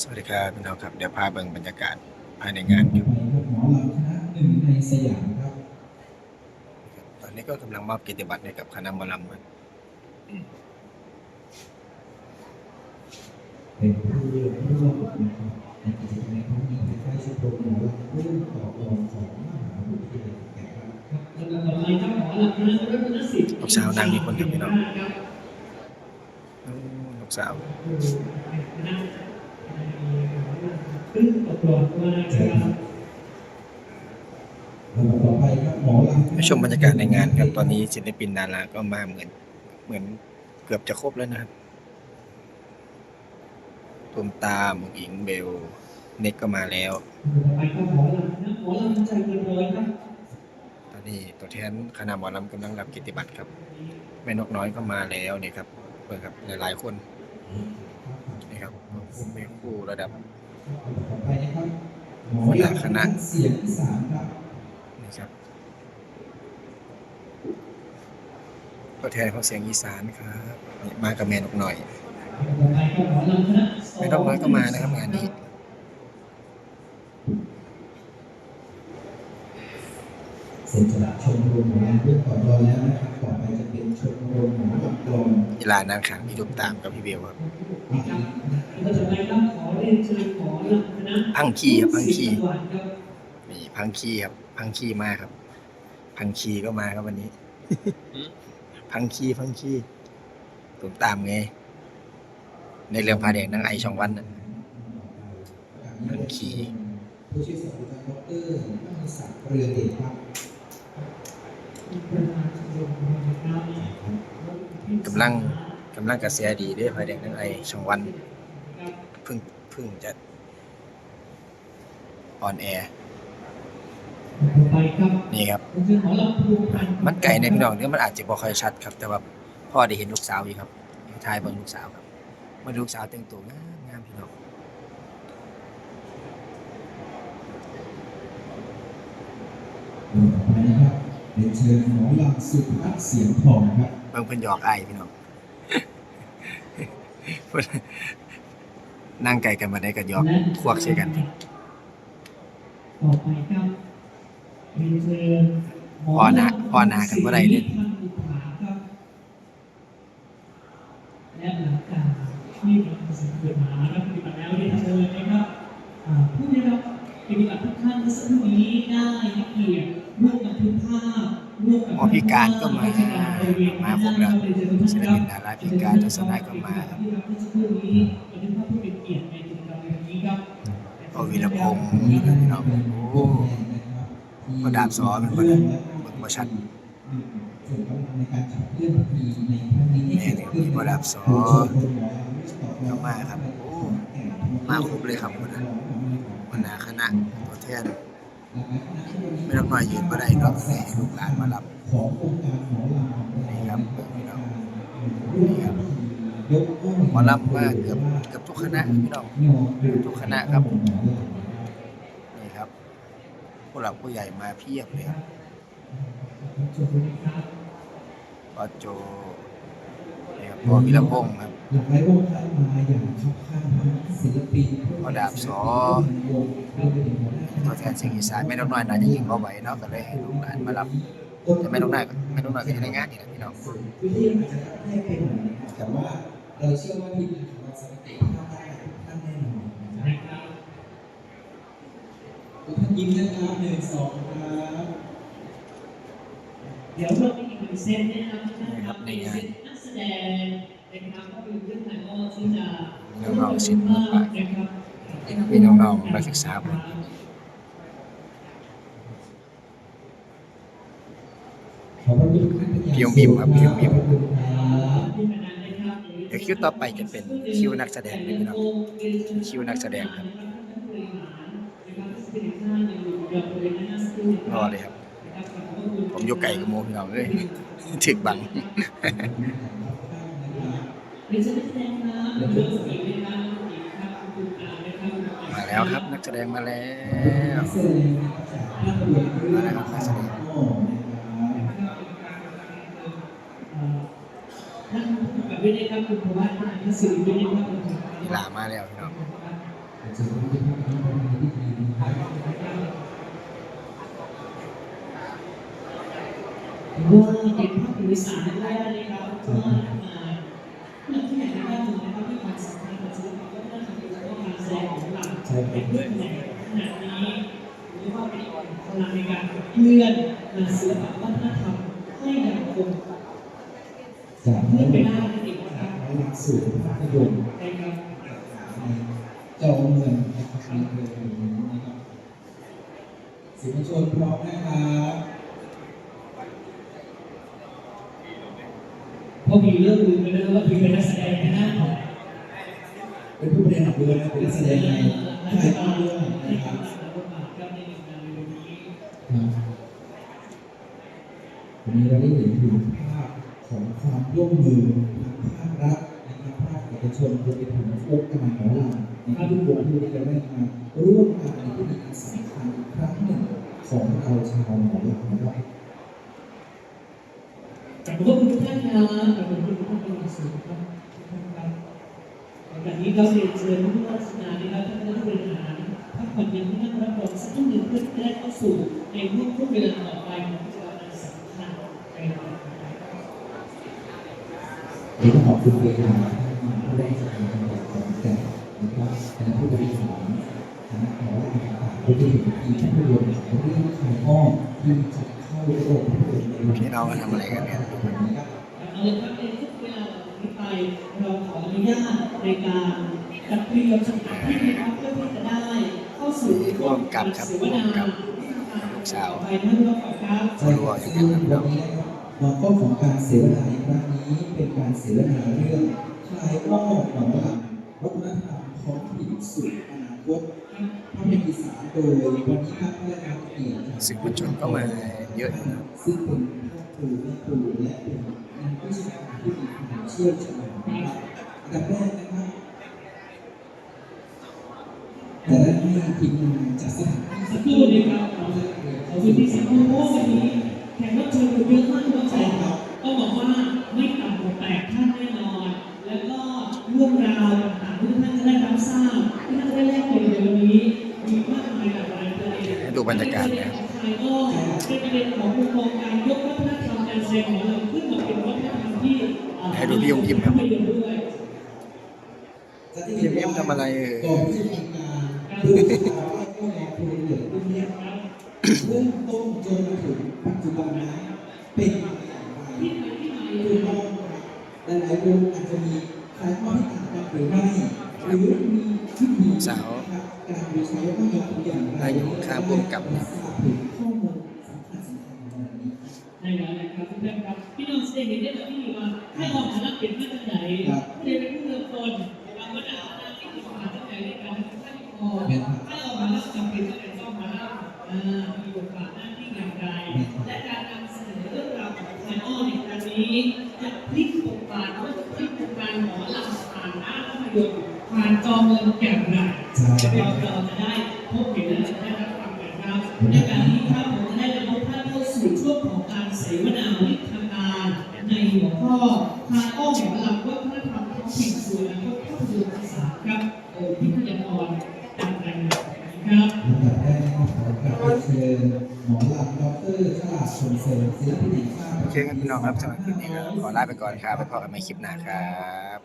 สวัสดีครับพี่น้องครับ เดี๋ยวพาเบิ่งบรรยากาศภายในงานครับไปครับหมอลำคณะหนึ่งในสยามครับตอนนี้ก็กำลังมอบเกียรติบัตรให้กับคณะหมอลำครับเป็นผู้ร่วมนะครับในกิจกรรมในครั้งนี้ภายใต้ชมรมหมอลำเรื่องต่อรองของมหาวิทยาลัยแก่นครับลำดับต่อไปครับหมอหลักคณะรัตนศิลป์ลูกสาวนั่งมีคนเดียวพี่น้องครับอืมลูกสาวคณะขึ้นต กหล่นมาครับลำดับต่อไปครับหมอลำไปชมบรรยากาศในงานครับตอนนี้ศิลปินดาราก็มาเหมือน เหมือนเกือบจะครบแล้วนะครับตุมตามอุ๋งอิงเบล เน็กก็มาแล้วต่อไปครับหมอหลักคณะหมอลำใจเกินร้อยครับตอนนี้ตัวแทนคณะหมอลำกำลังรับเกียรติบัตรครับแม่นกน้อยก็มาแล้วนี่ครับเปิดครับหลายๆคนนี่ครับผู้มีคู่ระดับ ต่อไปนะครับหมอลำคณะเสียงอีสานครับนี่ครับตัวแทนของเสียงอีสานครับมากับแมนกน้อยต่อไปครับหมอลำคณะแม่นกน้อยก็มานะครับงานนี้เสร็จจากชมรมหมอลำเรื่องต่อรอแล้วนะครับต่อไปจะเป็นชมรมหมอลำกลองกีฬานางขังพี่ตุมตามกับพี่เบลครับ ก็จะไปครับขอเรียนเชิญหมอลำคณะพังคีครับพังคีจังหวัดครับนี่พังคีครับ พังคีมาครับ พังคีก็มาครับวันนี้ พังคีพังคีตุมตามไง ในเรื่องพาแดงนางไอช่องวันน่ะพังคีผู้ช่วยศาสตราจารย์ดอกเตอร์มหิศักดิ์เรือเดชครับประธานชมรมนะครับกำลังกำลังกระแสดีเด้พาแดงนางไอช่องวันเพิ่งเพิ่งจะออนแอร์ต่อไปครับนี่ครับเป็นชื่อหมอลำภูพันธ์มันไก่ในพี่น้องเนี่ยมันอาจจะบ่ค่อยชัดครับ แต่ว่าพ่อได้เห็นลูกสาวอยู่ครับทายเบิ่งลูกสาวครับมาดูลูกสาวแต่งตัวงามงามพี่น้องต่อไปนะครับเป็นเชิญหมอลำสุพัฒน์เสียงทองครับเบิ่งเพิ่นหยอกไอายพี่น้องเพิ่ นนั่งไกลกันมาได้ก็หยอกควักใส่กันต่อไปครับเป็นเชิญหมพ่อหน้าพ่อหน้ากันบ่ได้เด้ท่านบุภาครับและหลังจากที่เราประสบปัญหาและปฏิบัติแล้วเรียนเชิญนะครับอ่าผู้ได้รับปฏิบัติทุกท่านเมื่อสักครู่นี้ได้ให้เกียรติร่วมบันทึกภาพร่วมกับหมอพิการก็มาราชการบริเวณมาครบแล้วเรียนเชิญทุกศิลท่านปินครับดาราพิการทัศนายก็มาครับ วีรพงษ์พี่น้องโอ้พ่อดาบสอมันบ่ได้เบิ่งบ่ชัดส่วนกำลังในการขับเคลื่อนพิธีในครั้งนี้ให้เกิดแม่นี่พ่ดาบสอเข้าเข้ามาครับโอ้มาครบเลยครับวันนั้นหัวหนาคณะตัวแทนไม่ต้องน้อยยืนบ่ได้เนาะให้ลูกหลานมารับของการหมอลำนี่ครับพี่น้องนี่ครับ หมอลำมาเกือบเกือบทุกคณะพี่น้องทุกคณะครับนี่ครับผู้หลักผู้ใหญ่มาเพียบเลยครับพ่อโจนี่ครับพ่อวิรพงษ์ครับหลากหลายวงการมาอย่างคับข้างทั้งศิลปินพ่อดาบสอตัวแทนเสียงอีสานแม่นกน้อยน่าจะยิงเบ่ไหวเนาะก็เลยให้ลูกหลานมารับแต่แม่นกน้อยก็แม่นกน้อยก็อยู่ในงานนี่แหละพี่น้อง เราเชื่อว่าทีมงานของเราสามารถเตะภาพได้ทุกท่านแน่นอนนะครับทุกท่านยิ้มนะครับหนึ่งสองครับเดี๋ยวเรามีอีกหนึ่งเซตนะครับที่ท่านครับเป็นเซตนักแสดงนะครับก็เป็เรื่องถ่ายทอดซึ่จะน้องๆศิลปะนะครับมีน้องๆนักศึกษาบคุณทุกท่านเป็นอย่างพี่ยงบิมครับพี่ยงบิมขอบ คิวต่อไปจะเป็นคิวนักแสดงเลยพี่น้องคิวนักแสดงครับรอเลยครับ ผมอยู่ไก่กับโมพี่น้องเอ้ยถึกบังมาแล้วครับ นักแสดงมาแล้วมาแล้วครับนักแสดง ท่านผู้กำกับด้วยนะครับคุณพวัฒน์ท่านศิริวิทย์ครับกีฬามาแล้วพี่น้องเชิญทุกท่านที่ทำพิธีนะครับว่าเป็นภาคบริษัทแรกเลยครับก็มาหลังที่ไหนได้บ้างนะครับที่ความสำคัญของศิลปะวัฒนธรรมโดยเฉพาะการแสดงของหลังเป็นเรื่องไหนขนาดนี้หรือว่าเป็นพลังในการขับเคลื่อนศิลปะวัฒนธรรมให้ยังคงจากเพื่อนั้นไปไปได้ได้ ในเด็กนะครับหลักสูตรภาพยนตร์ในการในจอเมืองนะครับในเมืองนี้นะครับสื่อมวลชนพร้อมนะครับพอมีเรื่องลืมไปแล้วว่าพีเป็นนักแสดงนะฮะเป็นผู้บริหารด้วยนะเป็นนักแสดงในและค่ายก็ภาพยนตร์ให้นะคการัรบรับบทบาทกับในงานในวันนี้วันนี้เราได้เห็นถึงภาพ ของความร่วมมือทางภาครัฐนะครับภาคเอกชนรวมไปถึงโครงการหมอลำนะครับทุกวงที่เราได้มาร่วมกันในพิธีอันสำคัญครั้งหนึ่งของเราชาวหมอลำนะครับขอบคุณทุกท่านนะขอบคุณทุกท่านเป็นอย่างสูงครับทุกท่านครับแบบนี้เราเรียนเชิญผู้รัชนานะครับท่านผู้บริหารพักผ่อนยังที่นั่งรับรองสักครู่หนึ่งเพื่อจะได้เข้าสู่ในรุ่นช่วงเวลาต่อไปของกิจกรรมอันสำคัญในวันนี้ วันนี้ต้องขอบคุณเวลาท่านผู้ได้จัดการจังหวัดขอนแก่นนะครับคณะผู้บริหารคณะหมอลำต่างๆรวมไปถึงทีมภาพยนตร์ของเรื่องขายอ้อมที่จะเข้าโรงภาพยนตร์ในวันพี่น้องก็ทำอะไรกันเนี่ยนี้ครับเอาเลยครับในทุกเวลาเหล่านี้ไปเราขออนุญาตในการจัดเตรียมสถานที่นะครับเพื่อที่จะได้เข้าสู่ร่วมกับครับเสวนาร่วมกับลูกสาวไปท่านผู้รับครับใช่ครับซึ่งวันนี้นะครับ หัวข้อของการเสวนาในครั้งนี้เป็นการเสวนาเรื่องคลายอ้อหมอลำวัฒนธรรมท้องถิ่นสู่อนาคตภาพยนตร์อีสานโดยวันนี้ครับได้รับเกียรติจากสื่อมวลชนก็มาเยอะนะครับซึ่งเป็นพ่อครูแม่ครูและเป็นนักวิชาการที่มีความเชี่ยวชาญนะครับอันดับแรกนะครับแต่ได้ให้ทีมงานจัดสถานที่สักครู่นี้ครับขอขอบคุณที่สักครู่เพราะว่าวันนี้แขกรับเชิญเยอะมาก ครับใช่ครับต้องบอกว่าไม่ต่ำกว่าแปดท่านแน่นอน แล้วก็เรื่องราวต่างๆที่ท่านจะได้รับทราบที่ท่านจะได้แลกเปลี่ยนในวันนี้ มีมากมายหลากหลายประเด็นให้ดูบรรยากาศนะครับไทยก็เป็นประเด็นของมุมมองการยกวัฒนธรรมการแสดงของเราขึ้นมาเป็นวัฒนธรรมที่เอ่อให้ดูพี่ยงยิ้มครับภาพยนตร์ด้วยพี่เอ็มทำอะไรเอ่ยก่อนที่จะทำงานดูข่าวว่าก็รอคุยเหลือรุ่นเนี้ยเริ่มต้นจนมาถึงปัจจุบันนะเป็นมาอย่างไร ที่ไปที่มา คือมองหลายๆวงอาจจะมีใครข้อที่ต่างกันหรือไม่หรือมีวิธีสาวนะครับการดูใช้ว่าเราอย่างไรนายกข้างร่วมกับนะทราบถึงข้อมูลสำคัญสำคัญในวันนี้นนะครับทุกท่านครับพี่น้องเสด็จเห็นได้แบบที่ว่าให้ออกมารับเป็นมาจากไหนผู้ใดเป็นผู้เริ่มต้นบางวันอาจจะที่มีมาจากไหนในการทำให้พอให้ออกมารับจำเป็นจะเป็นต้องมารับอ่ามีบทบาทหน้าที่อย่างไรและการนำเสนอเรื่องราวของไทยอ้อในครั้งนี้ บทบาทว่าจะพลิกาหมอลำผ่านหน้าภาพยนตร์ผ่านจอเมืองอย่างไรเราเราจะได้พบเห็นและจะได้รับฟังกันครับในการนี้ครับผมจะได้นำทุกท่านเข้าสู่ช่วงของการเสวนาวิทยาการในหัวข้อทางอ้อมหมอลำวัฒนธรรมท้องถิ่นส่วนอนาคตภาพยนตร์อีสานครับโดยพิทยากรดังดัง ครับลำดับแรกนะครับขอกราบเรียนเชิญหมอลำดอกเตอรฉลาดชมเสริมศิลปินแห่งชาติโอเคครับพี่น้องครับสำหรับคลิปนี้ก็ขอลาไปก่อนครับไปพบกันใหม่คลิปหน้าครับ